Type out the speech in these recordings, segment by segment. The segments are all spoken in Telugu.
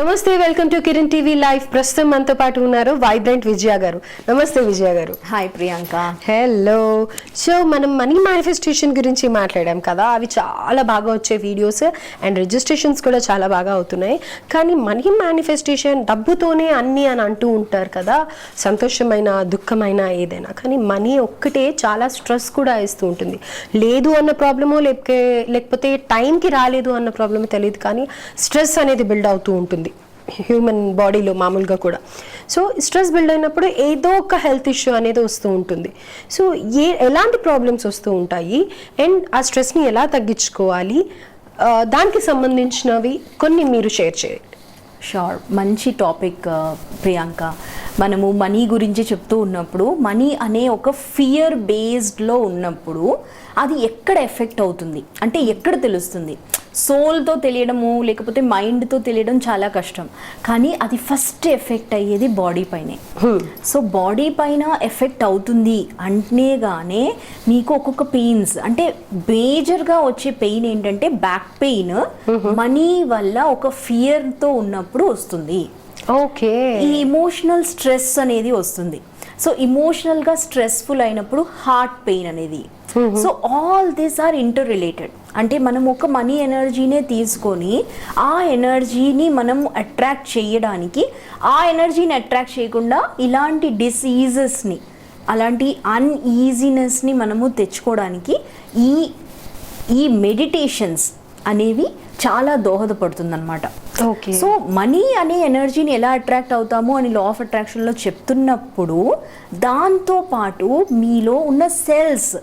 నమస్తే welcome to Kiran TV live. ప్రస్తుతం మనతో పాటు ఉన్నారు వైబ్రెంట్ విజయ గారు. నమస్తే విజయ గారు. హాయ్ ప్రియాంక. హలో సో మనం మనీ మేనిఫెస్టేషన్ గురించి మాట్లాడాం కదా. అవి చాలా బాగా వచ్చే వీడియోస్ అండ్ రిజిస్ట్రేషన్స్ కూడా చాలా బాగా అవుతున్నాయి. కానీ మనీ మేనిఫెస్టేషన్ డబ్బుతోనే అన్ని అని అంటూ ఉంటారు కదా. సంతోషమైన దుఃఖమైన ఏదైనా. కానీ మనీ ఒక్కటే చాలా స్ట్రెస్ కూడా ఇస్తూ ఉంటుంది. లేదు అన్న ప్రాబ్లమో లేకపోతే లేకపోతే టైంకి రాలేదు అన్న ప్రాబ్లమో తెలియదు కానీ స్ట్రెస్ అనేది బిల్డ్ అవుతూ ఉంటుంది. హ్యూమన్ బాడీలో మామూలుగా కూడా. సో స్ట్రెస్ బిల్డ్ అయినప్పుడు ఏదో ఒక హెల్త్ ఇష్యూ అనేది వస్తూ ఉంటుంది. సో ఏ ఎలాంటి ప్రాబ్లమ్స్ వస్తూ ఉంటాయి? అండ్ ఆ స్ట్రెస్ని ఎలా తగ్గించుకోవాలి? దానికి సంబంధించినవి కొన్ని మీరు షేర్ చేయండి. షూర్ మంచి టాపిక్ ఆ, ప్రియాంక. మనము మనీ గురించి చెప్తూ ఉన్నప్పుడు మనీ అనే ఒక ఫియర్ బేస్డ్లో ఉన్నప్పుడు అది ఎక్కడ ఎఫెక్ట్ అవుతుంది? అంటే ఎక్కడ తెలుస్తుంది? సోల్తో తెలియడము లేకపోతే మైండ్తో తెలియడం చాలా కష్టం. కానీ అది ఫస్ట్ ఎఫెక్ట్ అయ్యేది బాడీ పైనే. సో బాడీ పైన ఎఫెక్ట్ అవుతుంది అంటేగానే మీకు ఒక్కొక్క పెయిన్స్ అంటే మేజర్గా వచ్చే పెయిన్ ఏంటంటే బ్యాక్ పెయిన్ మనీ వల్ల ఒక ఫియర్తో ఉన్నప్పుడు వస్తుంది. ఓకే. ఈ ఇమోషనల్ స్ట్రెస్ అనేది వస్తుంది. సో ఇమోషనల్గా స్ట్రెస్ఫుల్ అయినప్పుడు హార్ట్ పెయిన్ అనేది. So all these are interrelated అంటే మనం ఒక మనీ ఎనర్జీనే తీసుకొని ఆ ఎనర్జీని మనం అట్రాక్ట్ చేయడానికి ఆ ఎనర్జీని అట్రాక్ట్ చేయకుండా ఇలాంటి డిసీజెస్ని అలాంటి అన్ఈజీనెస్ని మనము తెచ్చుకోవడానికి ఈ ఈ మెడిటేషన్స్ అనేవి చాలా దోహదపడుతుందన్నమాట. సో మనీ అనే ఎనర్జీని ఎలా అట్రాక్ట్ అవుతాము అని లా ఆఫ్ అట్రాక్షన్లో చెప్తున్నప్పుడు దాంతో పాటు మీలో ఉన్న సెల్స్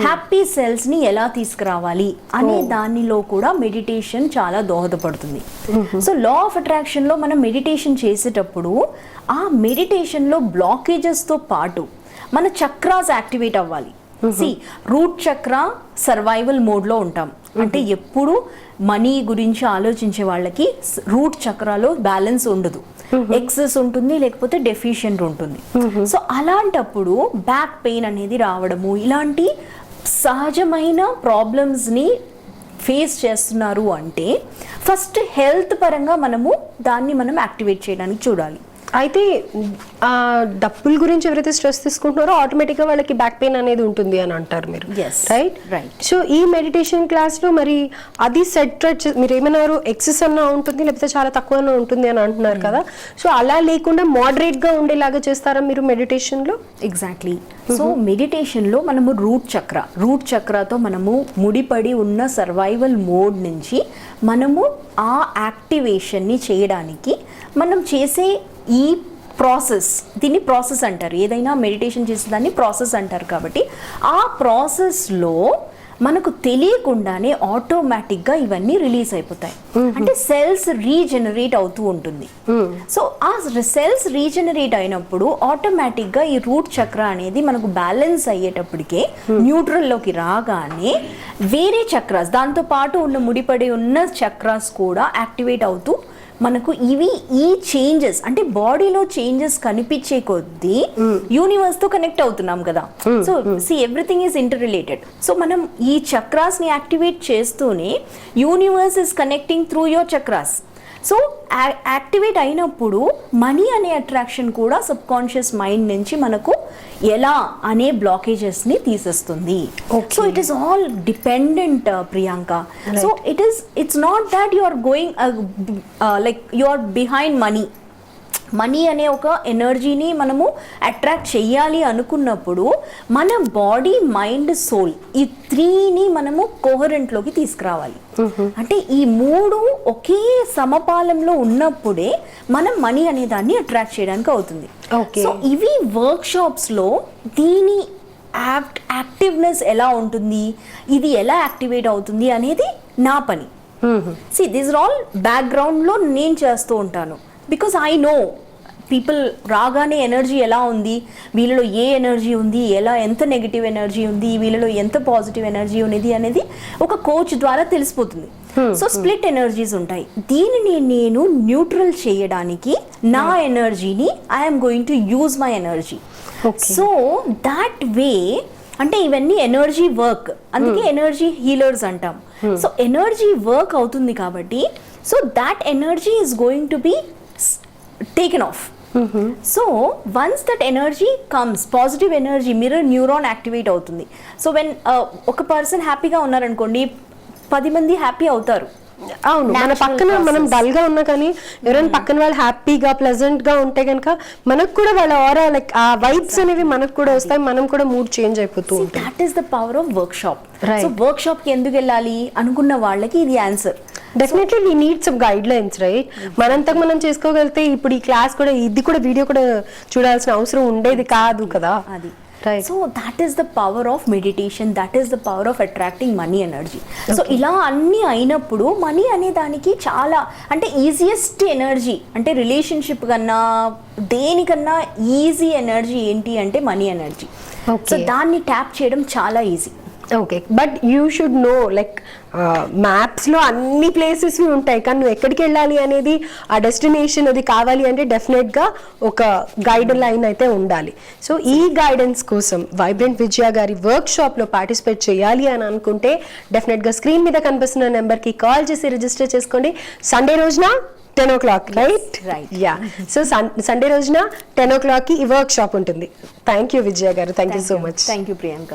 హ్యాపీ సెల్స్ని ఎలా తీసుకురావాలి అనే దానిలో కూడా మెడిటేషన్ చాలా దోహదపడుతుంది. సో లా ఆఫ్ అట్రాక్షన్లో మనం మెడిటేషన్ చేసేటప్పుడు ఆ మెడిటేషన్లో బ్లాకేజెస్తో పాటు మన చక్రాస్ యాక్టివేట్ అవ్వాలి. సి రూట్ చక్ర సర్వైవల్ మోడ్లో ఉంటాం. అంటే ఎప్పుడు మనీ గురించి ఆలోచించే వాళ్ళకి రూట్ చక్రాలో బ్యాలెన్స్ ఉండదు. ఎక్సెస్ ఉంటుంది లేకపోతే డెఫిషియెంట్ ఉంటుంది. సో అలాంటప్పుడు బ్యాక్ పెయిన్ అనేది రావడము ఇలాంటి సహజమైన ప్రాబ్లమ్స్ని ఫేస్ చేస్తున్నారు అంటే ఫస్ట్ హెల్త్ పరంగా మనము దాన్ని మనం యాక్టివేట్ చేయడానికి చూడాలి. అయితే డబ్బుల గురించి ఎవరైతే స్ట్రెస్ తీసుకుంటున్నారో ఆటోమేటిక్గా వాళ్ళకి బ్యాక్ పెయిన్ అనేది ఉంటుంది అని అంటారు మీరు. Right right. సో ఈ మెడిటేషన్ క్లాస్లో మరి అది సెట్ మీరు ఏమన్నారు ఎక్సెస్ అన్న ఉంటుంది లేకపోతే చాలా తక్కువ ఉంటుంది అని అంటున్నారు కదా. సో అలా లేకుండా moderate గా ఉండేలాగా చేస్తారా మీరు మెడిటేషన్లో? ఎగ్జాక్ట్లీ సో మెడిటేషన్లో మనము రూట్ చక్ర రూట్ చక్రతో మనము ముడిపడి ఉన్న సర్వైవల్ మోడ్ నుంచి మనము ఆ యాక్టివేషన్ని చేయడానికి మనం చేసే ఈ ప్రాసెస్ దీన్ని ప్రాసెస్ అంటారు. ఏదైనా మెడిటేషన్ చేసేదాన్ని ప్రాసెస్ అంటారు కాబట్టి ఆ ప్రాసెస్లో మనకు తెలియకుండానే ఆటోమేటిక్గా ఇవన్నీ రిలీజ్ అయిపోతాయి. అంటే సెల్స్ రీజనరేట్ అవుతూ ఉంటుంది. సో ఆ సెల్స్ రీజనరేట్ అయినప్పుడు ఆటోమేటిక్గా ఈ రూట్ చక్ర అనేది మనకు బ్యాలెన్స్ అయ్యేటప్పటికే న్యూట్రల్లోకి రాగానే వేరే చక్రాస్ దాంతో పాటు ఉన్న ముడిపడి ఉన్న చక్రాస్ కూడా యాక్టివేట్ అవుతూ మనకు ఇవి ఈ చేంజెస్ అంటే బాడీలో చేంజెస్ కనిపించే కొద్దీ యూనివర్స్తో కనెక్ట్ అవుతున్నాం కదా. So see everything is interrelated so మనం ఈ చక్రాస్ని యాక్టివేట్ చేస్తూనే universe is connecting through your chakras so activate అయినప్పుడు మనీ అనే అట్రాక్షన్ కూడా సబ్ కాన్షియస్ మైండ్ నుంచి మనకు ఎలా అనే బ్లాకేజెస్ని తీసేస్తుంది. So it is all dependent Priyanka. So it is it's not that you are going like you are behind money. Money అనే ఒక ఎనర్జీని మనము అట్రాక్ట్ చెయ్యాలి అనుకున్నప్పుడు మన బాడీ మైండ్ సోల్ ఈ త్రీని మనము కోహరెంట్లోకి తీసుకురావాలి. అంటే ఈ మూడు ఒకే సమపాలంలో ఉన్నప్పుడే మనం మనీ అనే దాన్ని అట్రాక్ట్ చేయడానికి అవుతుంది. సో ఇవి వర్క్ షాప్స్లో దీని యాక్ట్ యాక్టివ్నెస్ ఎలా ఉంటుంది ఇది ఎలా యాక్టివేట్ అవుతుంది అనేది నా పని. సి దిస్ ఆల్ బ్యాక్గ్రౌండ్లో నేను చేస్తూ ఉంటాను. బికాస్ ఐ నో పీపుల్ రాగానే ఎనర్జీ ఎలా ఉంది? వీళ్ళలో ఏ ఎనర్జీ ఉంది? ఎలా ఎంత నెగిటివ్ ఎనర్జీ ఉంది? వీళ్ళలో ఎంత పాజిటివ్ ఎనర్జీ ఉన్నది అనేది ఒక కోచ్ ద్వారా తెలిసిపోతుంది. సో స్ప్లిట్ ఎనర్జీస్ ఉంటాయి. దీనిని నేను న్యూట్రల్ చేయడానికి నా ఎనర్జీని I'm going to use my energy. So that way అంటే ఇవన్నీ ఎనర్జీ వర్క్ అందుకే ఎనర్జీ హీలర్స్ అంటాం. సో ఎనర్జీ వర్క్ అవుతుంది కాబట్టి so that energy is going to be taken off so once that energy comes positive energy mirror neuron activate అవుతుంది. సో వెన్ ఒక పర్సన్ హ్యాపీగా ఉన్నారనుకోండి పది మంది హ్యాపీ అవుతారు. అవును మన పక్కన మనం. డల్గా ఉన్నా కానీ ఎవరైనా పక్కన వాళ్ళు హ్యాపీగా ప్లెజెంట్గా ఉంటే కనుక మనకు కూడా వాళ్ళ ఆరా లైక్ ఆ వైబ్స్ అనేవి మనకు కూడా వస్తాయి మనం కూడా మూడ్ చేంజ్ అయిపోతూ ఉంటుంది that is the power of workshop. So work షాప్కి ఎందుకు వెళ్ళాలి? అనుకున్న వాళ్ళకి ఇది answer definitely we need some guidelines right మనంతకు మనం చేసుకోగలిగితే ఇప్పుడు ఈ క్లాస్ కూడా ఇది కూడా వీడియో కూడా చూడాల్సిన అవసరం ఉండేది కాదు కదా? అది. So that is the power of meditation that is the power of attracting money energy so ఇలా అన్నీ అయినప్పుడు మనీ అనే దానికి చాలా అంటే ఈజియెస్ట్ ఎనర్జీ అంటే రిలేషన్షిప్ కన్నా దేనికన్నా ఈజీ ఎనర్జీ ఏంటి అంటే మనీ ఎనర్జీ Okay. సో దాన్ని ట్యాప్ చేయడం చాలా easy okay but you should know like మ్యాప్స్లో అన్ని ప్లేసెస్ ఉంటాయి. కానీ నువ్వు ఎక్కడికి వెళ్ళాలి అనేది ఆ డెస్టినేషన్ అది కావాలి అంటే డెఫినెట్గా ఒక గైడ్ లైన్ అయితే ఉండాలి. సో ఈ గైడెన్స్ కోసం వైబ్రెంట్ విజయ గారి వర్క్ షాప్లో పార్టిసిపేట్ చేయాలి అని అనుకుంటే డెఫినెట్గా స్క్రీన్ మీద కనిపిస్తున్న నెంబర్కి కాల్ చేసి రిజిస్టర్ చేసుకోండి. సండే రోజున ten o'clock right right. Yeah so Sunday రోజున టెన్ ఓ క్లాక్కి ఈ వర్క్ షాప్ ఉంటుంది. థ్యాంక్ యూ విజయ గారు. Thank you so much thank you Priyanka